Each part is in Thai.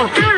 Oh.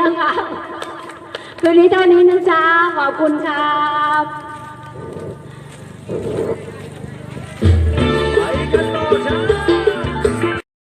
นะคะ คืนนี้เท่านี้นะจ๊ะ ขอบคุณครับ